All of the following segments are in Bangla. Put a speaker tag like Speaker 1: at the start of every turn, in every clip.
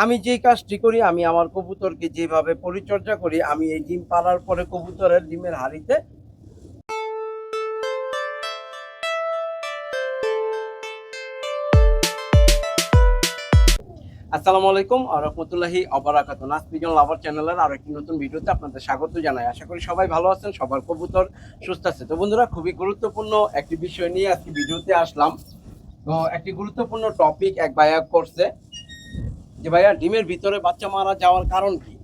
Speaker 1: আমি যেই কাজটি করি, আমি আমার কবুতরকে যেভাবে পরিচর্যা করি, আমি এই ডিম পাড়ার পরে কবুতরের ডিমের হাড়িতে আসসালামু আলাইকুম রহমতুল্লাহি অবরাকাত নাসপিজন লাভার চ্যানেলের আর একটি নতুন ভিডিওতে আপনাদের স্বাগত জানাই। আশা করি সবাই ভালো আছেন, সবার কবুতর সুস্থ আছে। তো বন্ধুরা, খুবই গুরুত্বপূর্ণ একটি বিষয় নিয়ে আজকে ভিডিওতে আসলাম। তো একটি গুরুত্বপূর্ণ টপিক এক ভাইয়া করছে। যে ভাইয়া, ডিমের ভিতরে বাচ্চা মারা যাওয়ার কারণ কি?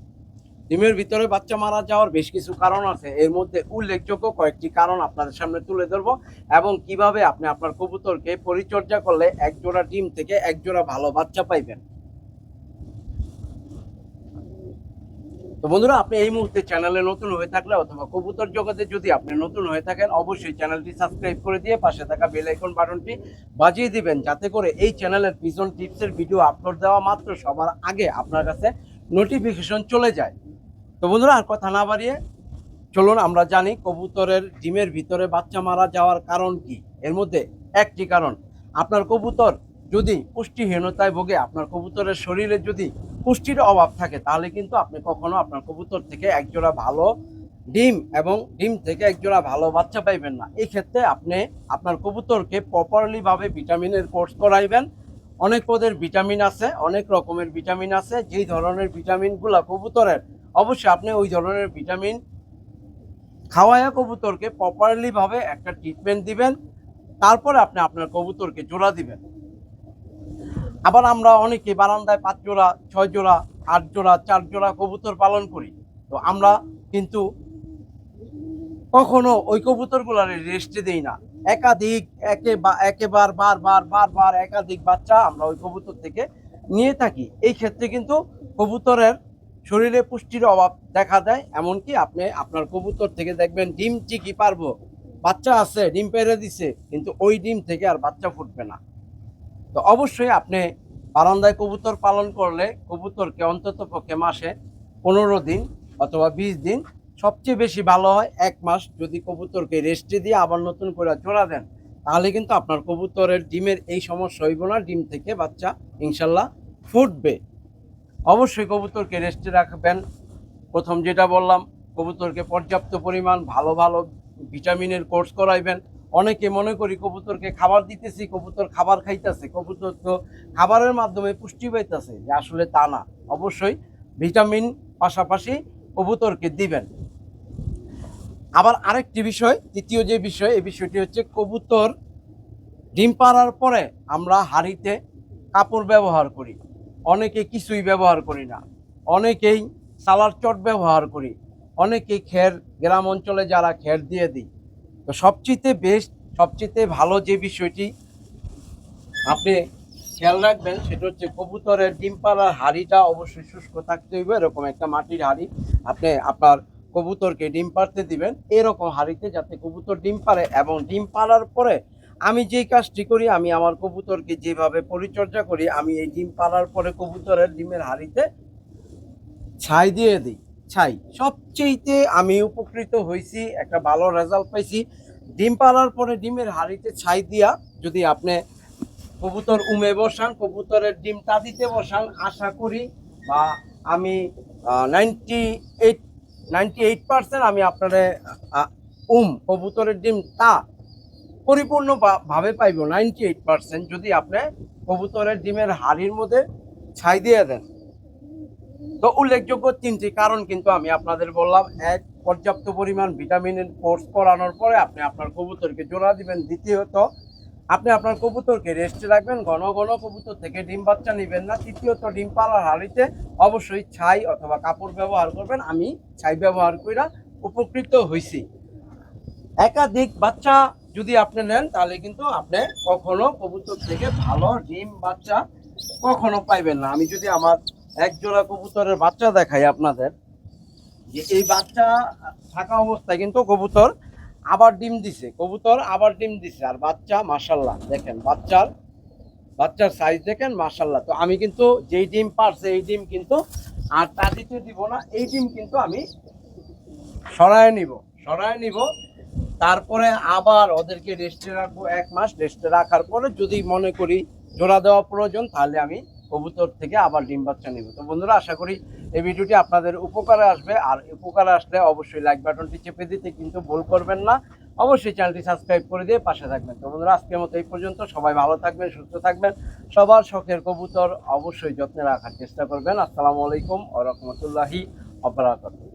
Speaker 1: ডিমের ভিতরে বাচ্চা মারা যাওয়ার বেশ কিছু কারণ আছে। এর মধ্যে উল্লেখযোগ্য কয়েকটি কারণ আপনাদের সামনে তুলে ধরবো এবং কীভাবে আপনি আপনার কবুতরকে পরিচর্যা করলে এক জোড়া ডিম থেকে এক জোড়া ভালো বাচ্চা পাইবেন। তো বন্ধুরা, আপনি এই মুহূর্তে চ্যানেলে নতুন হয়ে থাকলে অথবা কবুতর জগতে যদি আপনি নতুন হয়ে থাকেন, অবশ্যই চ্যানেলটি সাবস্ক্রাইব করে দিয়ে পাশে থাকা বেল আইকন বাটনটি বাজিয়ে দিবেন, যাতে করে এই চ্যানেলের পিজন টিপসের ভিডিও আপলোড দেওয়া মাত্র সবার আগে আপনার কাছে নোটিফিকেশন চলে যায়। তো বন্ধুরা, আর কথা না বাড়িয়ে চলুন, আমরা জানি কবুতরের ডিমের ভিতরে বাচ্চা মারা যাওয়ার কারণ কি। এর মধ্যে একটি কারণ, আপনার কবুতর যদি পুষ্টিহীনতায় ভোগে, আপনার কবুতরের শরীরে যদি পুষ্টির অভাব থাকে, তাহলে কিন্তু আপনি কখনো আপনার কবুতর থেকে একজোড়া ভালো ডিম এবং ডিম থেকে একজোড়া ভালো বাচ্চা পাইবেন না। এই ক্ষেত্রে আপনি আপনার কবুতরকে প্রপারলি ভাবে ভিটামিনের কোর্স করাইবেন। অনেক পদের ভিটামিন আছে, অনেক রকমের ভিটামিন আছে, যেই ধরনের ভিটামিনগুলো কবুতরের, অবশ্যই আপনি ওই ধরনের ভিটামিন খাওয়ায়া কবুতরকে প্রপারলি ভাবে একটা ট্রিটমেন্ট দিবেন, তারপরে আপনি আপনার কবুতরকে জোড়া দিবেন। আবার আমরা অনেকে বারান্দায় পাঁচ জোড়া, ছয় জোড়া, আট জোড়া, চার জোড়া কবুতর পালন করি। তো আমরা কিন্তু কখনো ওই কবুতরগুলার রেস্টে দেই না। একাধিক, একে বা, একেবার, বারবার বারবার একাধিক বাচ্চা আমরা ওই কবুতর থেকে নিয়ে থাকি। এই ক্ষেত্রে কিন্তু কবুতরের শরীরে পুষ্টির অভাব দেখা দেয়, এমনকি আপনি আপনার কবুতর থেকে দেখবেন ডিম ঠিকই পারব। বাচ্চা আছে, ডিম পেরে দিছে, কিন্তু ওই ডিম থেকে আর বাচ্চা ফুটবে না। তো অবশ্যই আপনি বারান্দায় কবুতর পালন করলে কবুতরকে অন্তত পক্ষে মাসে পনেরো দিন অথবা বিশ দিন সবচেয়ে বেশি ভালো হয় এক মাস যদি কবুতরকে রেস্টে দিয়ে আবার নতুন করে জোড়া দেন, তাহলে কিন্তু আপনার কবুতরের ডিমের এই সমস্যা হইব না, ডিম থেকে বাচ্চা ইনশাল্লাহ ফুটবে। অবশ্যই কবুতরকে রেস্টে রাখবেন। প্রথম যেটা বললাম, কবুতরকে পর্যাপ্ত পরিমাণ ভালো ভালো ভিটামিনের কোর্স করাইবেন। অনেকে মনে করি কবুতরকে খাবার দিতেছি, কবুতর খাবার খাইতেছে, কবুতর তো খাবারের মাধ্যমে পুষ্টি পাইতেছে, যে আসলে তা না। অবশ্যই ভিটামিন পাশাপাশি কবুতরকে দিবেন। আবার আরেকটি বিষয় তৃতীয় যে বিষয়, এই বিষয়টি হচ্ছে কবুতর ডিম পাড়ার পরে আমরা হাঁড়িতে কাপড় ব্যবহার করি। অনেকে কিছুই ব্যবহার করি না। অনেকেই সালার চট ব্যবহার করি। অনেকেই খের, গ্রাম অঞ্চলে যারা খের দিয়ে দিই তো সবচেয়ে বেস্ট সবচেয়ে ভালো যে বিষয়টি আপনি খেয়াল রাখবেন, সেটা হচ্ছে কবুতরের ডিম পাড়ার হাঁড়িটা অবশ্যই শুষ্ক থাকতে হইবে। এরকম একটা মাটির হাঁড়ি, আপনি আপনার কবুতরকে ডিম পাড়তে দিবেন এরকম হাঁড়িতে যাতে কবুতর ডিম পারে এবং ডিম পাড়ার পরে আমি যেই কাজটি করি, আমি আমার কবুতরকে যেভাবে পরিচর্যা করি, আমি এই ডিম পাড়ার পরে কবুতরের ডিমের হাঁড়িতে ছাই দিয়ে দিই। ছাই সবচেয়েতে আমি উপকৃত হয়েছি, একটা ভালো রেজাল্ট পাইছি। ডিম পাড়ার পরে ডিমের হাঁড়িতে ছাই দিয়া যদি আপনি কবুতর উমে বসান, কবুতরের ডিমটা দিতে বসান, আশা করি বা আমি ninety eight ninety eight percent আমি আপনার উম, কবুতরের ডিম তা পরিপূর্ণভাবে ভাবে পাইব। নাইনটি এইট পার্সেন্ট যদি আপনি কবুতরের ডিমের হাড়ির মধ্যে ছাই দিয়ে দেন। তো উল্লেখযোগ্য তিনটি কারণ কিন্তু আমি আপনাদের বললাম। এক, পর্যাপ্ত পরিমাণ ভিটামিনের কোর্স করানোর পরে আপনি আপনার কবুতরকে জোড়া দিবেন। দ্বিতীয়ত, আপনি আপনার কবুতরকে রেস্টে রাখবেন। ঘন ঘন কবুতর থেকে ডিম বাচ্চা নেবেন না। তৃতীয়ত, ডিম পাড়ার হাড়িতে অবশ্যই ছাই অথবা কাপড় ব্যবহার করবেন। আমি ছাই ব্যবহার কইরা উপকৃত হইছি। একাধিক বাচ্চা যদি আপনি নেন, তাহলে কিন্তু আপনি কখনো কবুতর থেকে ভালো ডিম বাচ্চা কখনো পাইবেন না। আমি যদি আমার এক জোড়া কবুতরের বাচ্চা দেখাই আপনাদের। যে এই বাচ্চা থাকা অবস্থায় কিন্তু কবুতর আবার ডিম দিছে। কবুতর আবার ডিম দিছে। আর বাচ্চা মাসাল্লাহ দেখেন, বাচ্চার বাচ্চার সাইজ দেখেন মাসাল্লাহ তো আমি কিন্তু যেই ডিম পারছে, এই ডিম কিন্তু আর তা দিতে দিব না। এই ডিম কিন্তু আমি সরায় নিব সরায় নিব। তারপরে আবার ওদেরকে রেস্টে রাখব এক মাস। রেস্টে রাখার পরে যদি মনে করি জোড়া দেওয়া প্রয়োজন, তাহলে আমি কবুতর থেকে আবার ডিম বাচ্চা নেবে। তো বন্ধুরা, আশা করি এই ভিডিওটি আপনাদের উপকারে আসবে। আর উপকারে আসলে অবশ্যই লাইক বাটনটি চেপে দিতে কিন্তু ভুল করবেন না। অবশ্যই চ্যানেলটি সাবস্ক্রাইব করে দিয়ে পাশে থাকবেন। তো বন্ধুরা, আজকের মতো এই পর্যন্ত। সবাই ভালো থাকবেন, সুস্থ থাকবেন। সবার শখের কবুতর অবশ্যই যত্নে রাখার চেষ্টা করবেন। আসসালামু আলাইকুম ও রহমতুল্লাহি অবরাকাতুহ